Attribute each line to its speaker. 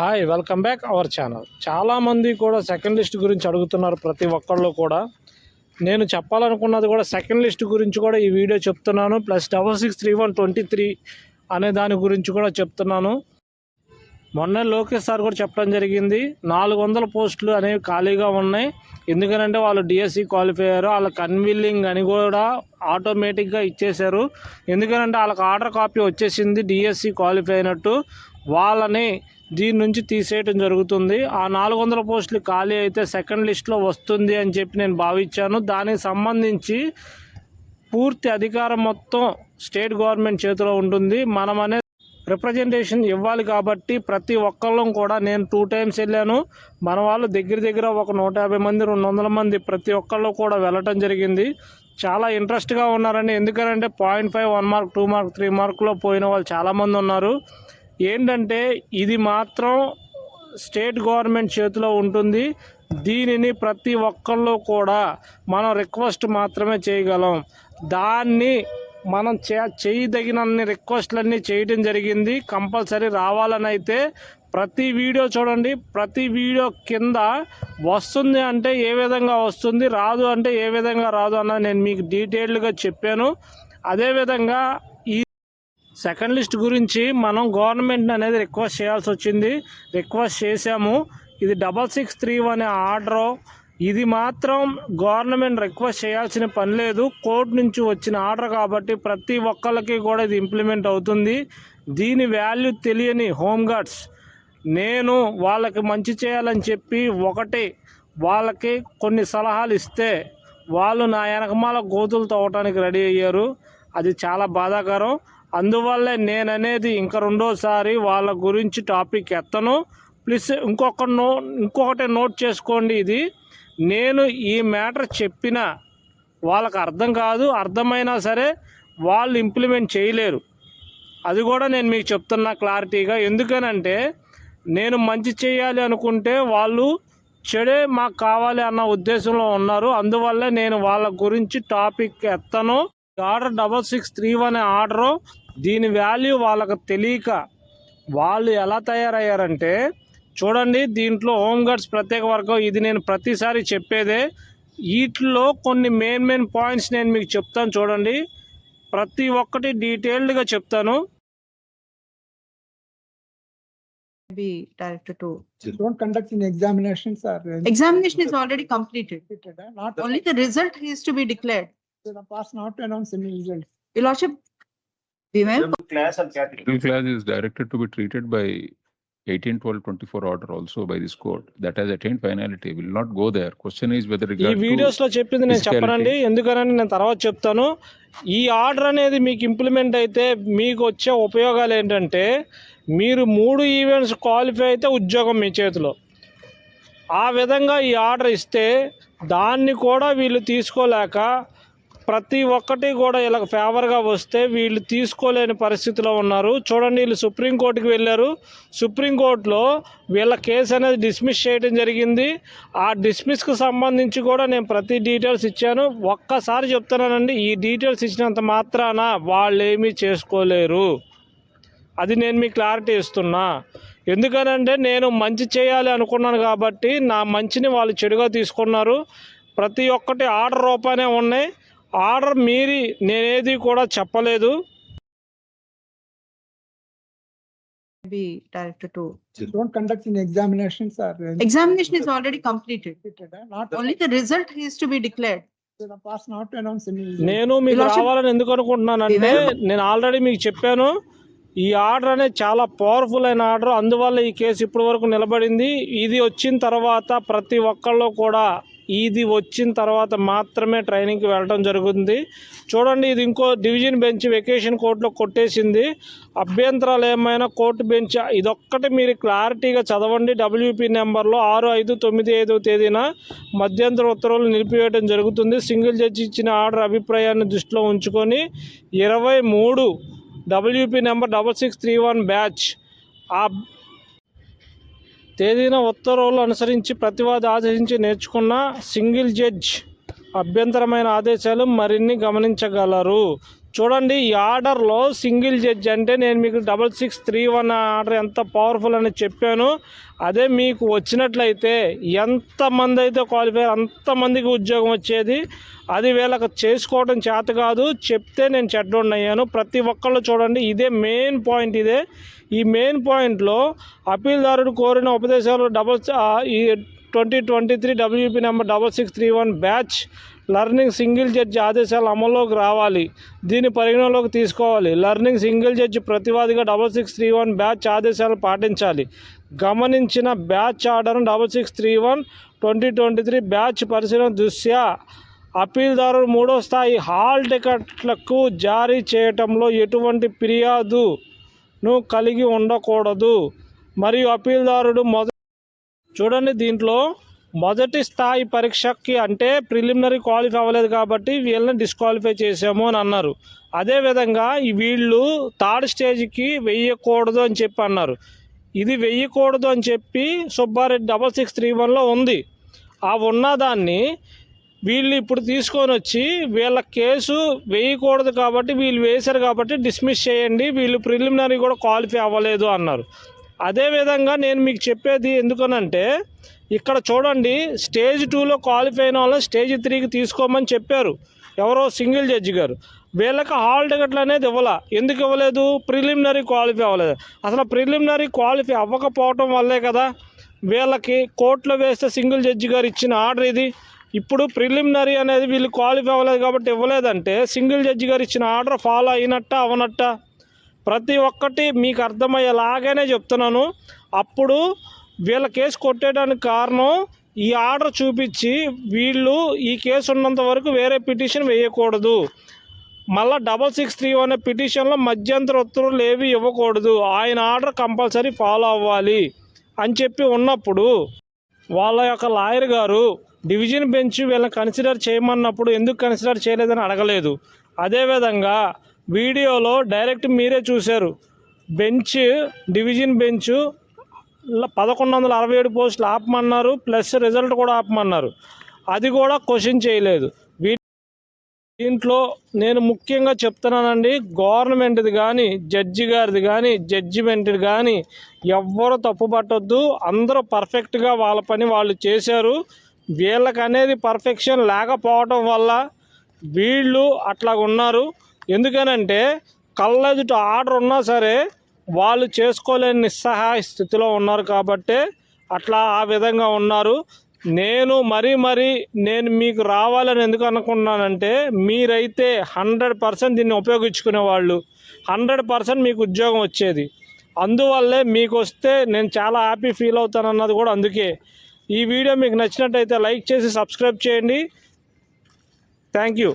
Speaker 1: Hi welcome back our channel చాలామంది కూడా second list గురించి అడుగుతున్నారు ప్రతి ఒక్కళ్ళు కూడా. నేను చెప్పాలనుకున్నది కూడా సెకండ్ లిస్ట్ గురించి కూడా ఈ వీడియో చెప్తున్నాను. Plus double six three one twenty three అనే దాని గురించి కూడా చెప్తున్నాను. మొన్న లోకేష్ సార్ కూడా చెప్పడం జరిగింది. నాలుగు వందల పోస్టులు అనేవి ఖాళీగా ఉన్నాయి. ఎందుకనంటే వాళ్ళు డిఎస్సి క్వాలిఫై అయ్యారు. వాళ్ళ కన్విల్లింగ్ అని కూడా ఆటోమేటిక్గా ఇచ్చేశారు. ఎందుకనంటే వాళ్ళకి ఆర్డర్ కాపీ వచ్చేసింది డిఎస్సి క్వాలిఫై అయినట్టు. వాళ్ళని దీని నుంచి తీసేయటం జరుగుతుంది. ఆ నాలుగు వందల పోస్టులు ఖాళీ అయితే సెకండ్ లిస్ట్లో వస్తుంది అని చెప్పి నేను భావించాను. దానికి సంబంధించి పూర్తి అధికారం మొత్తం స్టేట్ గవర్నమెంట్ చేతిలో ఉంటుంది. మనమనే రిప్రజెంటేషన్ ఇవ్వాలి కాబట్టి ప్రతి ఒక్కళ్ళం కూడా నేను టూ టైమ్స్ వెళ్ళాను. మన వాళ్ళు దగ్గర దగ్గర ఒక నూట యాభై మంది రెండు వందల మంది ప్రతి ఒక్కళ్ళు కూడా వెళ్ళటం జరిగింది. చాలా ఇంట్రెస్ట్గా ఉన్నారండి. ఎందుకంటే point five one mark two mark three మార్క్లో పోయిన వాళ్ళు చాలామంది ఉన్నారు. ఏంటంటే ఇది మాత్రం స్టేట్ గవర్నమెంట్ చేతిలో ఉంటుంది. దీనిని ప్రతి ఒక్కళ్ళు కూడా మనం రిక్వెస్ట్ మాత్రమే చేయగలం. దాన్ని మనం చే చేయదగినన్ని రిక్వెస్ట్లన్నీ చేయడం జరిగింది. కంపల్సరీ రావాలని అయితే ప్రతి వీడియో చూడండి. ప్రతి వీడియో కింద వస్తుంది అంటే ఏ విధంగా వస్తుంది రాదు అంటే ఏ విధంగా రాదు అన్నది నేను మీకు డీటెయిల్డ్గా చెప్పాను. అదేవిధంగా సెకండ్ లిస్ట్ గురించి మనం గవర్నమెంట్ అనేది రిక్వెస్ట్ చేయాల్సి వచ్చింది. రిక్వెస్ట్ చేశాము. ఇది డబల్ సిక్స్ త్రీ అనే ఆర్డర్ ఇది మాత్రం గవర్నమెంట్ రిక్వెస్ట్ చేయాల్సిన పని లేదు. కోర్టు నుంచి వచ్చిన ఆర్డర్ కాబట్టి ప్రతి ఒక్కరికి కూడా ఇది ఇంప్లిమెంట్ అవుతుంది. దీని వాల్యూ తెలియని హోమ్ గార్డ్స్ నేను వాళ్ళకి మంచి చేయాలని చెప్పి ఒకటి వాళ్ళకి కొన్ని సలహాలు ఇస్తే వాళ్ళు నా వెనకమాల గోతులు తవ్వటానికి రెడీ అయ్యారు. అది చాలా బాధాకరం. అందువల్లే నేననేది ఇంకా రెండోసారి వాళ్ళ గురించి టాపిక్ ఎత్తను. ప్లీజ్ ఇంకొక నో ఇంకొకటి నోట్ చేసుకోండి ఇది. నేను ఈ మ్యాటర్ చెప్పిన వాళ్ళకి అర్థం కాదు అర్థమైనా సరే వాళ్ళు ఇంప్లిమెంట్ చేయలేరు. అది కూడా నేను మీకు చెప్తున్నా క్లారిటీగా. ఎందుకనంటే నేను మంచి చేయాలి అనుకుంటే వాళ్ళు చెడే మాకు కావాలి అన్న ఉద్దేశంలో ఉన్నారు. అందువల్లే నేను వాళ్ళ గురించి topic ఎత్తను. Order double six three one order. దీని వాల్యూ వాళ్ళకు తెలియక వాళ్ళు ఎలా తయారయ్యారంటే చూడండి దీంట్లో హోంగార్డ్స్ ప్రత్యేక వర్గం ఇది నేను ప్రతిసారి చెప్పేదే. వీటిలో కొన్ని మెయిన్ మెయిన్ పాయింట్స్ నేను మీకు చెప్తాను చూడండి. ప్రతి ఒక్కటి డీటెయిల్డ్గా చెప్తాను.
Speaker 2: Be we may
Speaker 3: Middle class is directed to be treated by 18, 12, 24 order also by this court that has attained finality will not go there. Question is whether
Speaker 1: ఈ వీడియోస్లో చెప్పింది నేను. చెప్పనండి ఎందుకనంటే నేను తర్వాత చెప్తాను ఈ ఆర్డర్ అనేది మీకు ఇంప్లిమెంట్ అయితే మీకు వచ్చే ఉపయోగాలు ఏంటంటే మీరు మూడు ఈవెంట్స్ క్వాలిఫై అయితే ఉద్యోగం మీ చేతిలో ఆ విధంగా ఈ ఆర్డర్ ఇస్తే దాన్ని కూడా వీళ్ళు తీసుకోలేక ప్రతి ఒక్కటి కూడా వీళ్ళకి ఫేవర్గా వస్తే వీళ్ళు తీసుకోలేని పరిస్థితిలో ఉన్నారు. చూడండి వీళ్ళు సుప్రీంకోర్టుకి వెళ్ళారు. సుప్రీంకోర్టులో వీళ్ళ కేసు అనేది డిస్మిస్ చేయడం జరిగింది. ఆ డిస్మిస్కి సంబంధించి కూడా నేను ప్రతి డీటెయిల్స్ ఇచ్చాను. ఒక్కసారి చెప్తున్నానండి ఈ డీటెయిల్స్ ఇచ్చినంత మాత్రాన వాళ్ళు ఏమీ చేసుకోలేరు. అది నేను మీకు క్లారిటీ ఇస్తున్నా. ఎందుకనంటే నేను మంచి చేయాలి అనుకున్నాను కాబట్టి నా మంచిని వాళ్ళు చెడుగా తీసుకున్నారు. ప్రతి ఒక్కటి ఆర్డర్ రూపానే ఉన్నాయి. ఆర్డర్ మీరి నేనేది కూడా చెప్పలేదు. నేను మీకు రావాలని ఎందుకు అనుకుంటున్నానంటే నేను ఆల్రెడీ మీకు చెప్పాను ఈ ఆర్డర్ అనేది చాలా పవర్ఫుల్ అయిన ఆర్డర్ అందువల్ల ఈ కేసు ఇప్పటి వరకు నిలబడింది. ఇది వచ్చిన తర్వాత ప్రతి ఒక్కళ్ళు కూడా ఇది వచ్చిన తర్వాత మాత్రమే ట్రైనింగ్కి వెళ్ళడం జరుగుతుంది. చూడండి ఇది ఇంకో డివిజన్ బెంచ్ వెకేషన్ కోర్టులో కొట్టేసింది. అభ్యంతరాలు ఏమైనా కోర్టు బెంచ్ ఇదొక్కటి మీరు క్లారిటీగా చదవండి. డబ్ల్యూపీ నెంబర్లో ఆరు ఐదు తొమ్మిది ఐదో తేదీన మధ్యంతర ఉత్తర్వులు నిలిపివేయడం జరుగుతుంది. సింగిల్ జడ్జి ఇచ్చిన ఆర్డర్ అభిప్రాయాన్ని దృష్టిలో ఉంచుకొని ఇరవై మూడు WP number double six three one batch. ఆ తేదీన ఉత్తర్వులు అనుసరించి ప్రతివాది ఆదేశించి నేర్చుకున్న సింగిల్ జడ్జ్ అభ్యంతరమైన ఆదేశాలు మరిన్ని గమనించగలరు. చూడండి ఈ ఆర్డర్లో సింగిల్ జడ్జ్ అంటే నేను మీకు double six three one order ఎంత పవర్ఫుల్ అని చెప్పాను. అదే మీకు వచ్చినట్లయితే ఎంతమంది అయితే క్వాలిఫై అంతమందికి ఉద్యోగం వచ్చేది అది వీళ్ళకి చేసుకోవడం చేత కాదు. చెప్తే నేను చెడ్డోడిని అయ్యాను. ప్రతి ఒక్కళ్ళు చూడండి ఇదే మెయిన్ పాయింట్ ఇదే. ఈ మెయిన్ పాయింట్లో అప్పీల్దారుడు కోరిన ఉపదేశాలు డబల్ ఈ twenty twenty three WP number double six three one batch learning single judge ఆదేశాలు అమల్లోకి రావాలి. దీన్ని పరిగణలోకి తీసుకోవాలి. Learning single judge ప్రతివాదిగా double six three one batch ఆదేశాలు పాటించాలి. గమనించిన batch order double six three one twenty twenty three batch పరిశీలన దృష్ట్యా అప్పీల్దారుడు మూడో స్థాయి హాల్ టికెట్లకు జారీ చేయటంలో ఎటువంటి ఫిర్యాదును కలిగి ఉండకూడదు. మరియు అప్పీల్దారుడు మొద చూడండి దీంట్లో మొదటి స్థాయి పరీక్షకి అంటే ప్రిలిమినరీ క్వాలిఫై అవ్వలేదు కాబట్టి వీళ్ళని డిస్క్వాలిఫై చేసాము అని అన్నారు. అదేవిధంగా వీళ్ళు థర్డ్ స్టేజ్కి వెయ్యకూడదు అని చెప్పి అన్నారు. ఇది వెయ్యకూడదు అని చెప్పి సుబ్బారెడ్డి డబల్ సిక్స్ త్రీ వన్లో ఉంది. ఆ ఉన్నదాన్ని వీళ్ళు ఇప్పుడు తీసుకొని వచ్చి వీళ్ళ కేసు వేయకూడదు కాబట్టి వీళ్ళు వేశారు కాబట్టి డిస్మిస్ చేయండి. వీళ్ళు ప్రిలిమినరీ కూడా క్వాలిఫై అవ్వలేదు అన్నారు. అదేవిధంగా నేను మీకు చెప్పేది ఎందుకనంటే ఇక్కడ చూడండి స్టేజ్ టూలో క్వాలిఫై అయిన వాళ్ళని స్టేజ్ త్రీకి తీసుకోమని చెప్పారు. ఎవరో సింగిల్ జడ్జి గారు. వీళ్ళకి హాల్ టికెట్లు అనేది ఇవ్వాల. ఎందుకు ఇవ్వలేదు? ప్రిలిమినరీ క్వాలిఫై అవ్వలేదు. అసలు ప్రిలిమినరీ క్వాలిఫై అవ్వకపోవటం వల్లే కదా వీళ్ళకి కోర్టులో వేస్తే సింగిల్ జడ్జి గారు ఇచ్చిన ఆర్డర్ ఇది. ఇప్పుడు ప్రిలిమినరీ అనేది వీళ్ళు క్వాలిఫై అవ్వలేదు కాబట్టి ఇవ్వలేదంటే సింగిల్ జడ్జి గారు ఇచ్చిన ఆర్డర్ ఫాలో అయినట్ట అవనట్ట? ప్రతి ఒక్కటి మీకు అర్థమయ్యేలాగానే చెప్తున్నాను. అప్పుడు వీళ్ళ కేసు కొట్టేయడానికి కారణం ఈ ఆర్డర్ చూపించి వీళ్ళు ఈ కేసు ఉన్నంత వరకు వేరే పిటిషన్ వేయకూడదు. మళ్ళీ డబల్ సిక్స్ త్రీ అనే పిటిషన్లో మధ్యంతర ఉత్తర్వులు ఏవి ఇవ్వకూడదు. ఆయన ఆర్డర్ కంపల్సరీ ఫాలో అవ్వాలి అని చెప్పి ఉన్నప్పుడు వాళ్ళ యొక్క లాయర్ గారు డివిజన్ బెంచ్ వీళ్ళని కన్సిడర్ చేయమన్నప్పుడు ఎందుకు కన్సిడర్ చేయలేదని అడగలేదు. అదేవిధంగా వీడియోలో డైరెక్ట్ మీరే చూశారు. బెంచ్ డివిజన్ బెంచ్ పదకొండు వందల అరవై ఏడు పోస్టులు ఆపమన్నారు ప్లస్ రిజల్ట్ కూడా ఆపమన్నారు. అది కూడా క్వశ్చన్ చేయలేదు. వీ దీంట్లో నేను ముఖ్యంగా చెప్తున్నానండి గవర్నమెంట్ది కానీ జడ్జి గారిది కానీ జడ్జిమెంట్ది కానీ ఎవ్వరు తప్పు పట్టొద్దు. అందరూ పర్ఫెక్ట్గా వాళ్ళ పని వాళ్ళు చేశారు. వీళ్ళకనేది పర్ఫెక్షన్ లేకపోవడం వల్ల వీళ్ళు అట్లా ఉన్నారు ఎందుకనంటే కళ్ళెదుట ఆర్డర్ ఉన్నా సరే వాళ్ళు చేసుకోలేని నిస్సహాయ స్థితిలో ఉన్నారు కాబట్టే అట్లా ఆ విధంగా ఉన్నారు. నేను మరీ మరీ నేను మీకు రావాలని ఎందుకు అనుకున్నానంటే మీరైతే హండ్రెడ్ పర్సెంట్ దీన్ని ఉపయోగించుకునే వాళ్ళు. హండ్రెడ్ పర్సెంట్ మీకు ఉద్యోగం వచ్చేది. అందువల్లే మీకు వస్తే నేను చాలా హ్యాపీ ఫీల్ అవుతాను అన్నది కూడా అందుకే. ఈ వీడియో మీకు నచ్చినట్టయితే లైక్ చేసి సబ్స్క్రైబ్ చేయండి. Thank you.